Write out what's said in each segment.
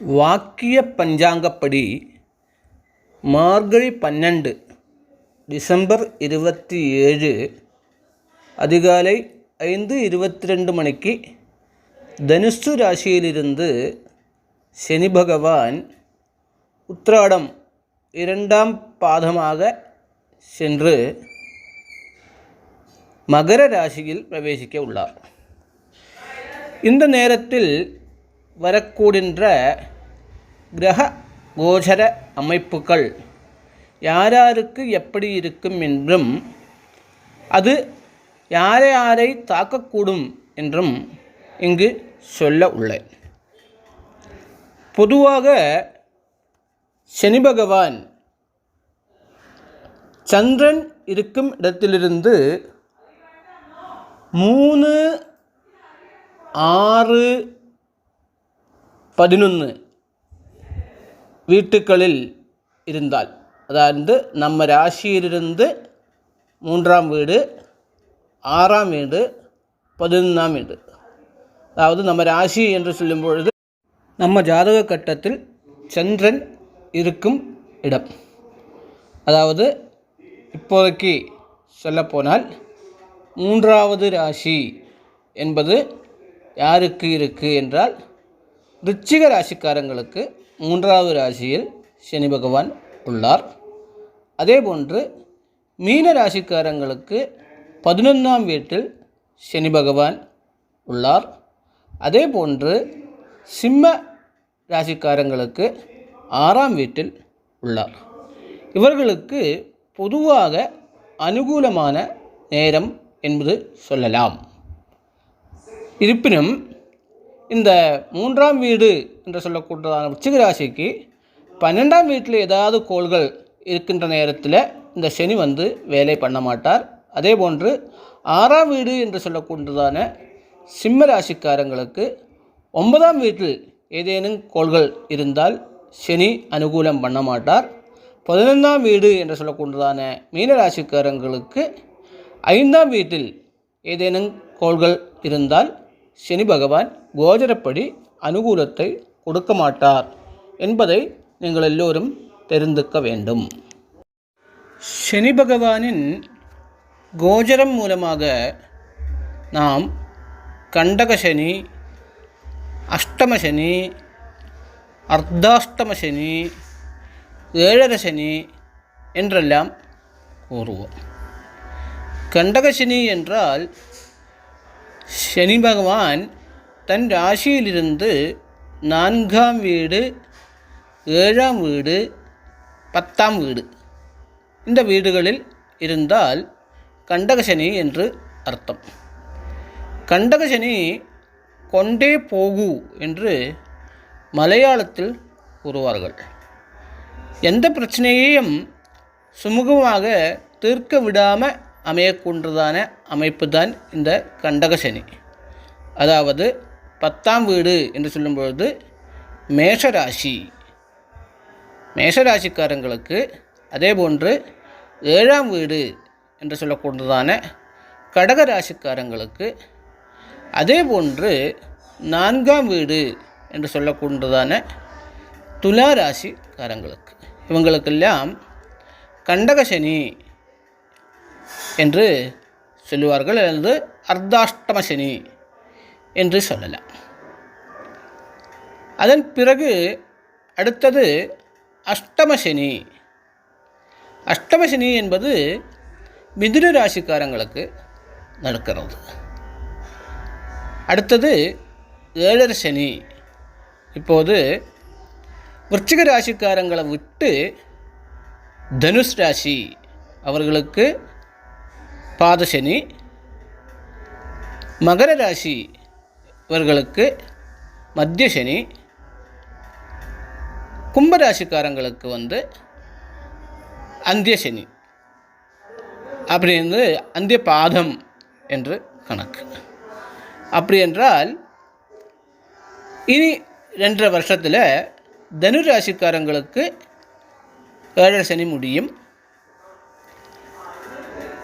வாக்கிய பஞ்சாங்கப்படி மார்கழி பன்னெண்டு டிசம்பர் இருபத்தி ஏழு அதிகாலை ஐந்து இருபத்தி ரெண்டு மணிக்கு தனுசு ராசியிலிருந்து சனி பகவான் உத்திராடம் இரண்டாம் பாதமாக சென்று மகர ராசியில் பிரவேசிக்க உள்ளார். இந்த நேரத்தில் வரக்கூடின்ற கிரக கோச்சர அமைப்புகள் யாராருக்கு எப்படி இருக்கும் என்றும் அது யாரை யாரை தாக்கக்கூடும் என்றும் இங்கு சொல்ல உள்ளேன். பொதுவாக சனி பகவான் சந்திரன் இருக்கும் இடத்திலிருந்து மூணு ஆறு பதினொன்று வீட்டுக்களில் இருந்தால் அதாவது நம்ம ராசியிலிருந்து மூன்றாம் வீடு ஆறாம் வீடு பதினொன்றாம் வீடு. அதாவது நம்ம ராசி என்று சொல்லும் பொழுது நம்ம ஜாதக கட்டத்தில் சந்திரன் இருக்கும் இடம். அதாவது இப்போதைக்கு சொல்லப்போனால் மூன்றாவது ராசி என்பது யாருக்கு இருக்குது என்றால் ரிச்சிக ராசிக்காரங்களுக்கு மூன்றாவது ராசியில் சனி பகவான் உள்ளார். அதேபோன்று மீன ராசிக்காரங்களுக்கு பதினொன்றாம் வீட்டில் சனி பகவான் உள்ளார். அதேபோன்று சிம்ம ராசிக்காரங்களுக்கு ஆறாம் வீட்டில் உள்ளார். இவர்களுக்கு பொதுவாக அனுகூலமான நேரம் என்பது சொல்லலாம். இருப்பினும் இந்த மூன்றாம் வீடு என்று சொல்லக்கூடியதான உச்சிக ராசிக்கு பன்னெண்டாம் வீட்டில் ஏதாவது கோள்கள் இருக்கின்ற நேரத்தில் இந்த சனி வந்து வேலை பண்ண மாட்டார். அதே போன்று ஆறாம் வீடு என்று சொல்லக்கூடியதான சிம்ம ராசிக்காரங்களுக்கு ஒன்பதாம் வீட்டில் ஏதேனும் கோள்கள் இருந்தால் சனி அனுகூலம் பண்ண மாட்டார். பதினொன்றாம் வீடு என்று சொல்லக்கூடியதான மீன ராசிக்காரங்களுக்கு ஐந்தாம் வீட்டில் ஏதேனும் கோள்கள் இருந்தால் சனி பகவான் கோஜரப்படி அனுகூலத்தை கொடுக்க மாட்டார் என்பதை நீங்கள் எல்லோரும் தெரிந்துக்க வேண்டும். சனி பகவானின் கோஜரம் மூலமாக நாம் கண்டக சனி அஷ்டம சனி அர்த்தாஷ்டம சனி ஏழர சனி என்றெல்லாம் கூறுவோம். கண்டகசனி என்றால் சனி பகவான் தன் ராசியிலிருந்து நான்காம் வீடு ஏழாம் வீடு பத்தாம் வீடு. இந்த வீடுகளில் இருந்தால் கண்டகசனி என்று அர்த்தம். கண்டகசனி கொண்டே போகு என்று மலையாளத்தில் கூறுவார்கள். எந்த பிரச்சனையையும் சுமூகமாக தீர்க்க விடாமல் அமையக்கூன்றதான அமைப்பு தான் இந்த கண்டகசனி அதாவது பத்தாம் வீடு என்று சொல்லும்பொழுது மேஷராசி. மேஷராசிக்காரங்களுக்கு அதே போன்று ஏழாம் வீடு என்று சொல்லக்கூடியதான கடக ராசிக்காரங்களுக்கு அதே போன்று நான்காம் வீடு என்று சொல்லக்கூடியதான துலா ராசிக்காரங்களுக்கு இவங்களுக்கெல்லாம் கண்டகசனி என்று சொல்லுவார்கள். அல்லது அர்த்தாஷ்டம சனி என்று சொல்லலாம். அதன் பிறகு அடுத்தது அஷ்டமசனி அஷ்டமசனி என்பது மிதுன ராசிக்காரங்களுக்கு நடக்கிறது. அடுத்தது ஏழர் சனி. இப்போது விருச்சிக ராசிக்காரங்களை விட்டு தனுஷ் ராசி அவர்களுக்கு பாதசனி மகர ராசி இவர்களுக்கு மத்திய சனி கும்பராசிக்காரங்களுக்கு வந்து அந்திய சனி வந்து அந்திய பாதம் என்று கணக்கு. அப்படி என்றால் இனி ரெண்டரை வருஷத்தில் தனு ராசிக்காரங்களுக்கு ஏழரை சனி முடியும்.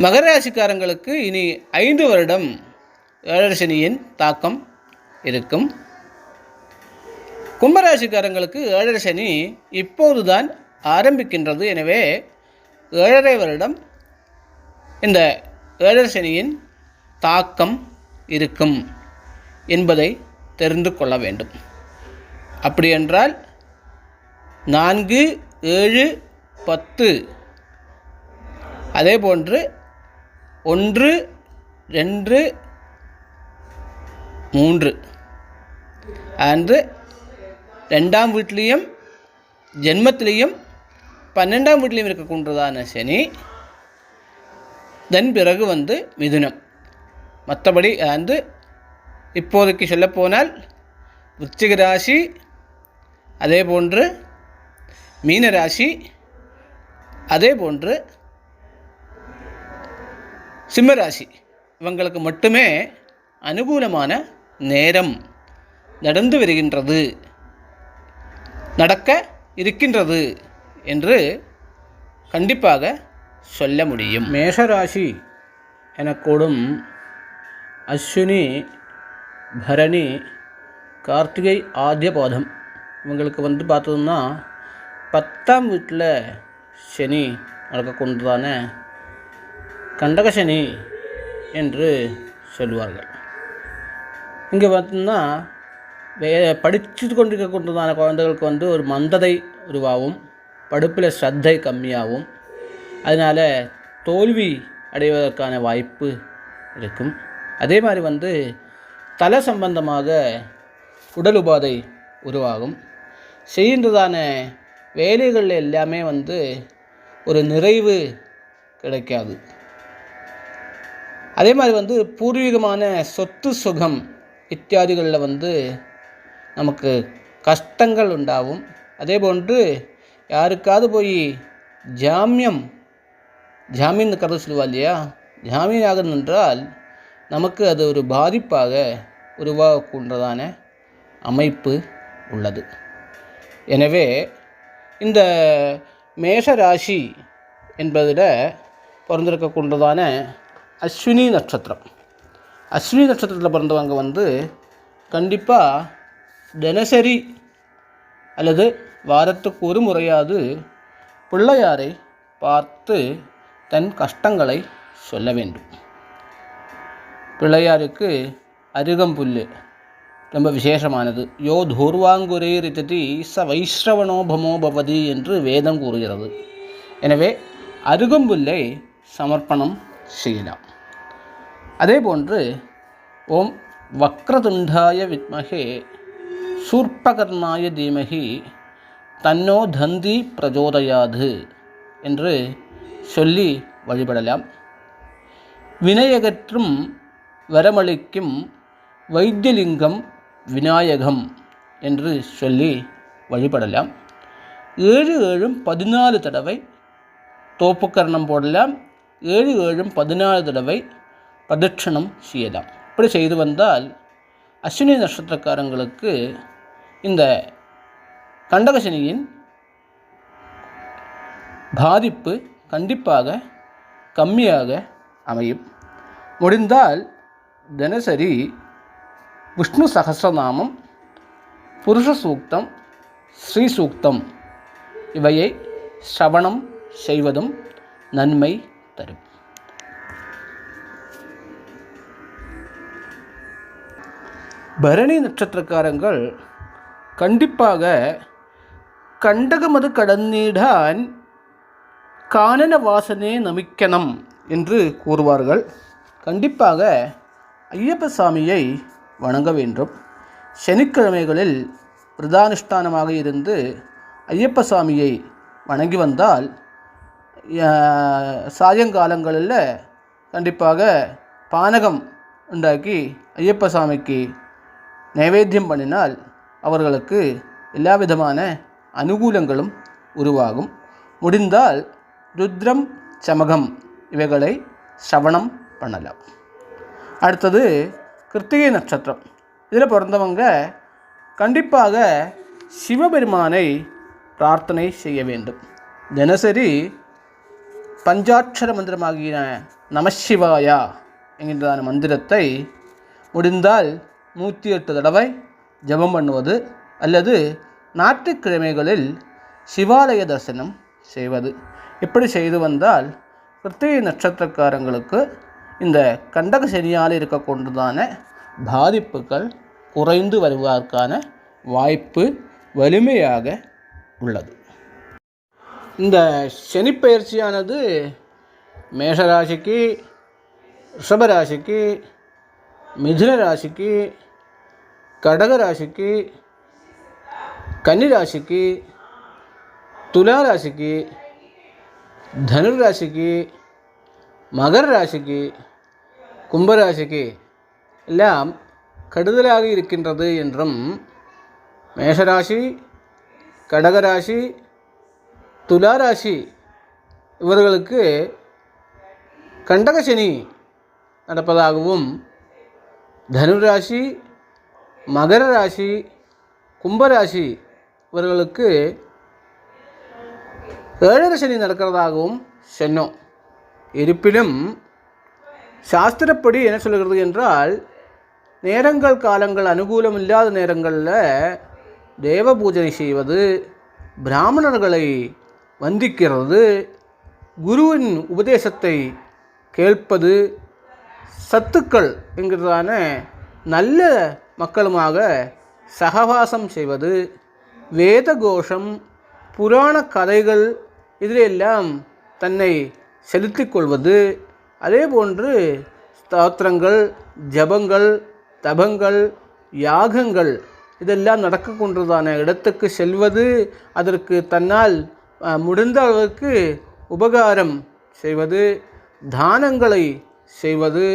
மகர ராசிக்காரங்களுக்கு இனி ஐந்து வருடம் ஏழரசனியின் தாக்கம் இருக்கும். கும்பராசிக்காரங்களுக்கு ஏழரை சனி இப்போதுதான் ஆரம்பிக்கின்றது. எனவே ஏழரை வருடம் இந்த ஏழரை சனியின் தாக்கம் இருக்கும் என்பதை தெரிந்து கொள்ள வேண்டும். அப்படியென்றால் நான்கு ஏழு பத்து அதே போன்று ஒன்று ரெண்டு மூன்று. அன்று ரெண்டாம் வீட்லேயும் ஜென்மத்திலையும் பன்னெண்டாம் வீட்லேயும் இருக்கக்கூடியதான சனி தென் பிறகு வந்து மிதுனம். மற்றபடி வந்து இப்போதைக்கு சொல்லப்போனால் விருச்சிக ராசி அதே போன்று மீன ராசி அதே போன்று சிம்மராசி இவங்களுக்கு மட்டுமே அனுகூலமான நேரம் நடந்து வருகின்றது நடக்க இருக்கின்றது என்று கண்டிப்பாக சொல்ல முடியும். மேஷராசி எனக்கூடும் அஸ்வினி பரணி கார்த்திகை ஆத்திய பாதம் இவங்களுக்கு வந்து பார்த்தோம்னா பத்தாம் வீட்டில் சனி நடக்கக்கொண்டதான கண்டகசனி என்று சொல்லுவார்கள். இங்கே பார்த்தோம்னா வே படித்து கொண்டிருக்கக்கூடியதான குழந்தைகளுக்கு வந்து ஒரு மந்ததை உருவாகும் படிப்பில் ஸ்ரத்தை கம்மியாகும். அதனால் தோல்வி அடைவதற்கான வாய்ப்பு இருக்கும். அதே மாதிரி வந்து தலை சம்பந்தமாக உடல் உபாதை உருவாகும். செய்கின்றதான வேலைகள் எல்லாமே வந்து ஒரு நிறைவு கிடைக்காது. அதே மாதிரி வந்து பூர்வீகமான சொத்து சுகம் இத்தியாதிகளில் வந்து நமக்கு கஷ்டங்கள் உண்டாகும். அதே போன்று யாருக்காவது போய் ஜாமியம் ஜாமீன் கருத சொல்லுவா இல்லையா? ஜாமீன் ஆகணும் என்றால் நமக்கு அது ஒரு பாதிப்பாக உருவாகக்கூன்றதான அமைப்பு உள்ளது. எனவே இந்த மேஷராசி என்பதில் பிறந்திருக்கக்கூடியதான அஸ்வினி நட்சத்திரம். அஸ்வினி நட்சத்திரத்தில் பிறந்தவங்க வந்து கண்டிப்பாக தினசரி அல்லது வாரத்துக்கு ஒரு முறையாவது பிள்ளையாரை பார்த்து தன் கஷ்டங்களை சொல்ல வேண்டும். பிள்ளையாருக்கு அருகம்புல் ரொம்ப விசேஷமானது. யோ தூர்வாங்குரே ரித்ததி ச வைஷ்ரவணோபமோ பவதி என்று வேதம் கூறுகிறது. எனவே அருகம்புல்லை சமர்ப்பணம் செய்யலாம். அதே போன்று ஓம் வக்ரதுண்டாய வித்மகே சூர்பகர்ணாய தீமகி தன்னோ தந்தி பிரஜோதயாது என்று சொல்லி வழிபடலாம். வினையகற்றும் வரமளிக்கும் வைத்தியலிங்கம் விநாயகம் என்று சொல்லி வழிபடலாம். ஏழு ஏழும் பதினாலு தடவை தோப்புக்கரணம் போடலாம். ஏழு ஏழும் பதினாலு தடவை பிரதட்சணம் செய்யலாம் இப்படி செய்து வந்தால் அஸ்வினி நட்சத்திரக்காரங்களுக்கு இந்த கண்டகசனியின் பாதிப்பு கண்டிப்பாக கம்மியாக அமையும். முடிந்தால் தினசரி விஷ்ணு சகசிரநாமம் புருஷ சூக்தம் ஸ்ரீ சூக்தம் இவையை சிரவணம் செய்வதும் நன்மை தரும். பரணி நட்சத்திரக்காரங்கள் கண்டிப்பாக கண்டகமது கடந்தீடான் காணன வாசனே நமிக்கணும் என்று கூறுவார்கள். கண்டிப்பாக ஐயப்ப சாமியை வணங்க வேண்டும். சனிக்கிழமைகளில் பிரதானுஷ்டானமாக இருந்து ஐயப்ப சாமியை வணங்கி வந்தால் சாயங்காலங்களில் கண்டிப்பாக பானகம் உண்டாக்கி ஐயப்ப சாமிக்கு நைவேத்தியம் பண்ணினால் அவர்களுக்கு எல்லா விதமான அனுகூலங்களும் உருவாகும். முடிந்தால் ருத்ரம் சமகம் இவைகளை சவணம் பண்ணலாம். அடுத்தது கிருத்திகை நட்சத்திரம். இதில் பிறந்தவங்க கண்டிப்பாக சிவபெருமானை பிரார்த்தனை செய்ய வேண்டும். தினசரி பஞ்சாட்சர மந்திரமாகிய நமசிவாயா என்கின்றதான மந்திரத்தை முடிந்தால் நூற்றி எட்டு தடவை ஜெபம் பண்ணுவது அல்லது ஞாயிற்றுக்கிழமைகளில் சிவாலய தரிசனம் செய்வது. இப்படி செய்து வந்தால் கிருத்திகை நட்சத்திரக்காரங்களுக்கு இந்த கண்டக சனியால் இருக்கக்கொண்டதான பாதிப்புகள் குறைந்து வருவதற்கான வாய்ப்பு வலிமையாக உள்ளது. இந்த சனிப்பயிற்சியானது மேஷராசிக்கு ரிஷபராசிக்கு மிதுன ராசிக்கு கடக கன்னிராசிக்கு கன்னி துலா ராசிக்கு தனுராசிக்கு மகர ராசிக்கு கும்பராசிக்கு எல்லாம் கடுதலாக இருக்கின்றது என்றும் மேஷராசி கடகராசி துலாராசி இவர்களுக்கு கண்டகசனி நடப்பதாகவும் தனுராசி மகர ராசி கும்பராசி இவர்களுக்கு ஏழரை சனி நடக்கிறதாகவும் சொன்னோம். இருப்பினும் சாஸ்திரப்படி என்ன சொல்கிறது என்றால் நேரங்கள் காலங்கள் அனுகூலம் இல்லாத நேரங்களில் தேவ பூஜை செய்வது பிராமணர்களை வந்திக்கிறது குருவின் உபதேசத்தை கேட்பது சத்துக்கள் என்கிறதான நல்ல மக்களுமாக சகவாசம் செய்வது வேத கோஷம் புராண கதைகள் இதிலெல்லாம் தன்னை செலுத்திக் கொள்வது அதே போன்று ஸ்தோத்திரங்கள் ஜபங்கள் தபங்கள் யாகங்கள் இதெல்லாம் நடக்கக்கொண்டதான இடத்துக்கு செல்வது அதற்கு தன்னால் முடிந்த அளவுக்கு உபகாரம் செய்வது தானங்களை செய்வது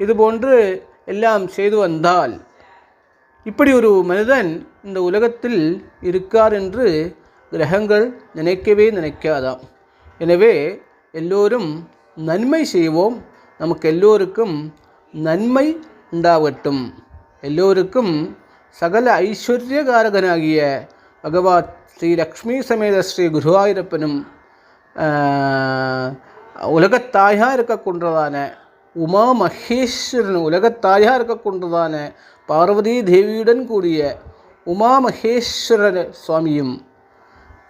இதுபோன்று எல்லாம் செய்து வந்தால். இப்படி ஒரு மனிதன் இந்த உலகத்தில் இருக்கார் என்று கிரகங்கள் நினைக்கவே நினைக்காதாம். எனவே எல்லோரும் நன்மை செய்வோம். நமக்கு எல்லோருக்கும் நன்மை உண்டாகட்டும். எல்லோருக்கும் சகல ஐஸ்வர்யகாரகனாகிய பகவான் ஸ்ரீ லக்ஷ்மி சமேத ஸ்ரீ குருவாயூரப்பனும் உலகத்தாயாக இருக்கக்கொண்டதான உமா மகேஸ்வரன் உலகத்தாயாக இருக்கக்கொண்டதான பார்வதி தேவியுடன் கூடிய உமா மகேஸ்வரர் சுவாமியும்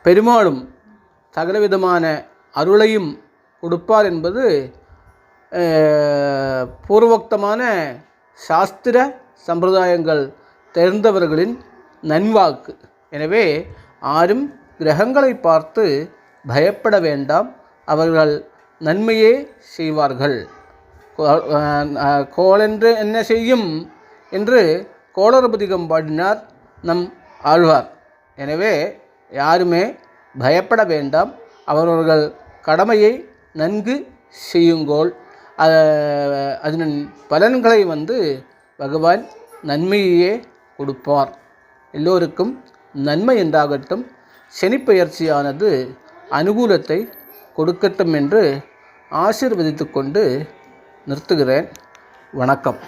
பெருமாளும் சகலவிதமான அருளையும் கொடுப்பார் என்பது பூர்வோக்தமான சாஸ்திர சம்பிரதாயங்கள் தெரிந்தவர்களின் நன்வாக்கு. எனவே ஆரும் கிரகங்களை பார்த்து பயப்பட வேண்டாம். அவர்கள் நன்மையே செய்வார்கள். கோ- கோளென்று என்ன செய்யும் என்று கோளரபதிகம் பாடினார் நம் ஆழ்வார். எனவே யாருமே பயப்பட வேண்டாம். அவரவர்கள் கடமையை நன்கு செய்யுங்கோள். அதன் பலன்களை வந்து பகவான் நன்மையே கொடுப்பார். எல்லோருக்கும் நன்மை என்றாகட்டும் சனிப்பெயர்ச்சியானது அனுகூலத்தை கொடுக்கட்டும் என்று ஆசீர்வதித்துக் கொண்டு நிறுத்துகிறேன். வணக்கம்.